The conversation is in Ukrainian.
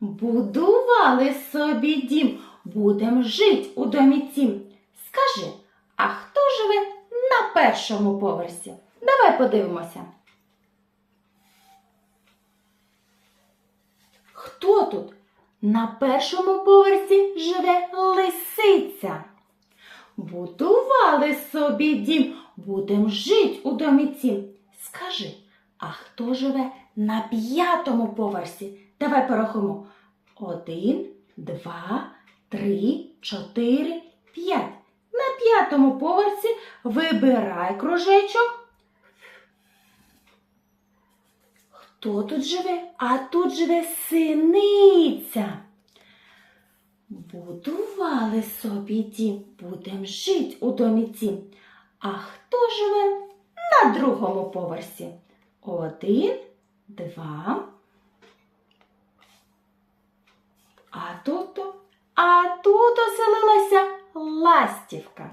Будували собі дім, будем жить у домі цім. Скажи, а хто живе на першому поверсі? Давай подивимося. Хто тут? На першому поверсі живе лисиця. Будували собі дім, будем жить у домі цім. Скажи, а хто живе на п'ятому поверсі? Давай порахуємо. Один, два, три, чотири, п'ять. На п'ятому поверсі вибирай кружечок. Хто тут живе? А тут живе синиця. Будували собі дім, будем жить у домі цім. А хто живе на другому поверсі? Один, два. А тут, а тут оселилася ластівка.